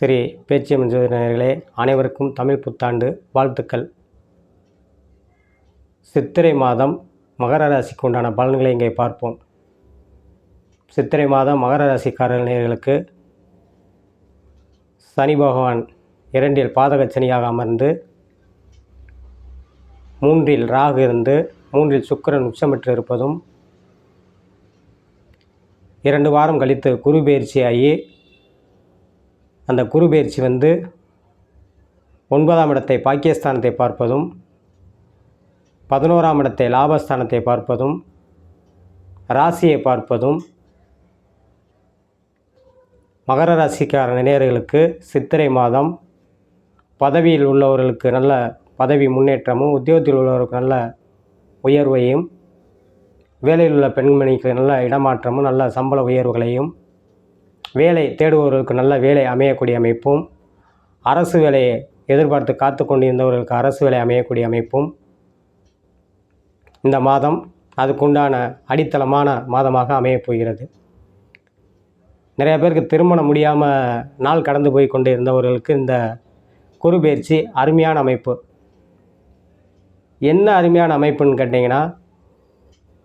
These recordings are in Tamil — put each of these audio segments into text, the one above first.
ஸ்ரீ பேச்சு ஜோதிடர்களே அனைவருக்கும் தமிழ் புத்தாண்டு வாழ்த்துக்கள். சித்திரை மாதம் மகர ராசிக்கு உண்டான பலன்களை இங்கே பார்ப்போம். சித்திரை மாதம் மகர ராசிக்காரர்களுக்கு சனி பகவான் இரண்டில் பாதக சனியாக அமர்ந்து மூன்றில் ராகு இருந்து மூன்றில் சுக்கிரன் உச்சமிட்டு இருப்பதும் இரண்டு வாரம் கழித்து குரு பயிற்சியாகி அந்த குரு பயிற்சி வந்து ஒன்பதாம் இடத்தை பாக்கியஸ்தானத்தை பார்ப்பதும் பதினோராம் இடத்தை லாபஸ்தானத்தை பார்ப்பதும் ராசியை பார்ப்பதும் மகர ராசிக்கார நேயர்களுக்கு சித்திரை மாதம் பதவியில் உள்ளவர்களுக்கு நல்ல பதவி முன்னேற்றமும் உத்தியோகத்தில் உள்ளவர்களுக்கு நல்ல உயர்வையும் வேலையில் உள்ள பெண்மணிக்கு நல்ல இடமாற்றமும் நல்ல சம்பள உயர்வுகளையும் வேலை தேடுபவர்களுக்கு நல்ல வேலை அமையக்கூடிய அமைப்பும் அரசு வேலையை எதிர்பார்த்து காத்து கொண்டிருந்தவர்களுக்கு அரசு வேலை அமையக்கூடிய அமைப்பும் இந்த மாதம் அதுக்குண்டான அடித்தளமான மாதமாக அமையப் போகிறது. நிறைய பேருக்கு திருமணம் முடியாமல் நாள் கடந்து போய் கொண்டு இருந்தவர்களுக்கு இந்த குரு பயிற்சி அருமையான அமைப்பு. என்ன அருமையான அமைப்புன்னு கேட்டிங்கன்னா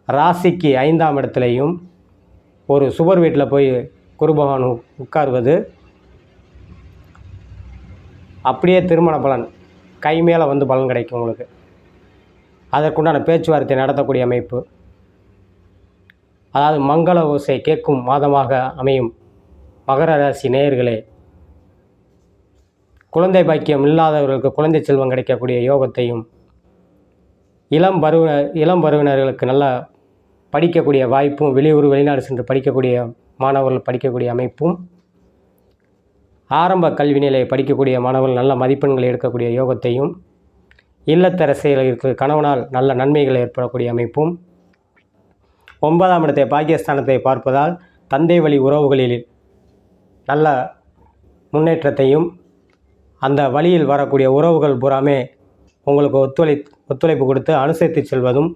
ராசிக்கு ஐந்தாம் இடத்துலையும் ஒரு சுவர் வீட்டில் போய் குரு பகவான் உட்காருவது அப்படியே திருமண பலன். கை மேலே வந்து பலன் கிடைக்கும் உங்களுக்கு. அதற்குண்டான பேச்சுவார்த்தை நடத்தக்கூடிய அமைப்பு. அதாவது மங்கள ஓசை கேட்கும் மாதமாக அமையும். மகர ராசி நேயர்களே குழந்தை பாக்கியம் இல்லாதவர்களுக்கு குழந்தை செல்வம் கிடைக்கக்கூடிய யோகத்தையும் இளம் பருவ இளம் பருவினர்களுக்கு நல்ல படிக்கக்கூடிய வாய்ப்பும் வெளியூர் வெளிநாடு சென்று படிக்கக்கூடிய மாணவர்கள் படிக்கக்கூடிய அமைப்பும் ஆரம்ப கல்வி நிலையை படிக்கக்கூடிய மாணவர்கள் நல்ல மதிப்பெண்கள் எடுக்கக்கூடிய யோகத்தையும் இல்லத்தரசிகளுக்கு கணவனால் நல்ல நன்மைகள் ஏற்படக்கூடிய அமைப்பும் ஒன்பதாம் இடத்தை பாகிஸ்தானத்தை பார்ப்பதால் தந்தை வழி உறவுகளில் நல்ல முன்னேற்றத்தையும் அந்த வழியில் வரக்கூடிய உறவுகள் பூராமே உங்களுக்கு ஒத்துழை ஒத்துழைப்பு கொடுத்து அனுசரித்து செல்வதும்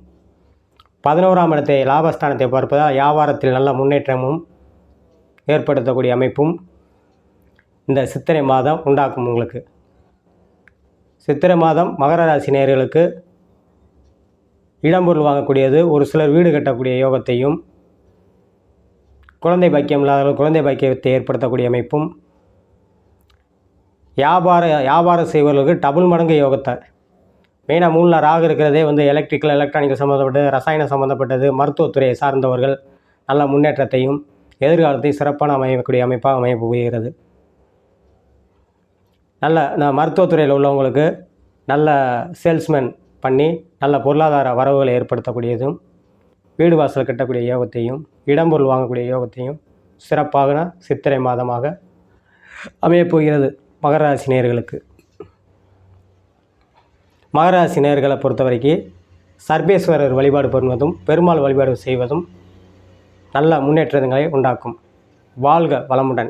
பதினோராம் இடத்தை லாபஸ்தானத்தை பார்ப்பதால் வியாபாரத்தில் நல்ல முன்னேற்றமும் ஏற்படுத்தக்கூடிய அமைப்பும் இந்த சித்திரை மாதம் உண்டாக்கும் உங்களுக்கு. சித்திரை மாதம் மகர ராசி நேயர்களுக்கு இடம்பொருள் வாங்கக்கூடியது ஒரு சிலர் வீடு கட்டக்கூடிய யோகத்தையும் குழந்தை பாக்கியம் இல்லாதவர்கள் குழந்தை பாக்கியத்தை ஏற்படுத்தக்கூடிய அமைப்பும் வியாபார வியாபாரம் செய்வர்களுக்கு டபுள் மடங்கு யோகத்தை. மெயினாக மூணில் ராகு இருக்கிறதே வந்து எலக்ட்ரிக்கல் எலக்ட்ரானிக்கல் சம்மந்தப்பட்டது ரசாயனம் சம்மந்தப்பட்டது மருத்துவத்துறையை சார்ந்தவர்கள் நல்ல முன்னேற்றத்தையும் எதிர்காலத்தையும் சிறப்பான அமையக்கூடிய அமைப்பாக அமைய போகிறது நல்ல மருத்துவத்துறையில் உள்ளவங்களுக்கு நல்ல சேல்ஸ்மேன் பண்ணி நல்ல பொருளாதார வரவுகளை ஏற்படுத்தக்கூடியதும் வீடு வாசல் கட்டக்கூடிய யோகத்தையும் இடம்பொருள் வாங்கக்கூடிய யோகத்தையும் சிறப்பாக சித்திரை மாதமாக அமையப்போகிறது மகராசி நேர்களுக்கு மகராசி நேர்களை பொறுத்த வரைக்கும் சர்வேஸ்வரர் வழிபாடு பண்ணுவதும் பெருமாள் வழிபாடு செய்வதும் நல்ல முன்னேற்றங்களை உண்டாக்கும். வாழ்க வளமுடன்.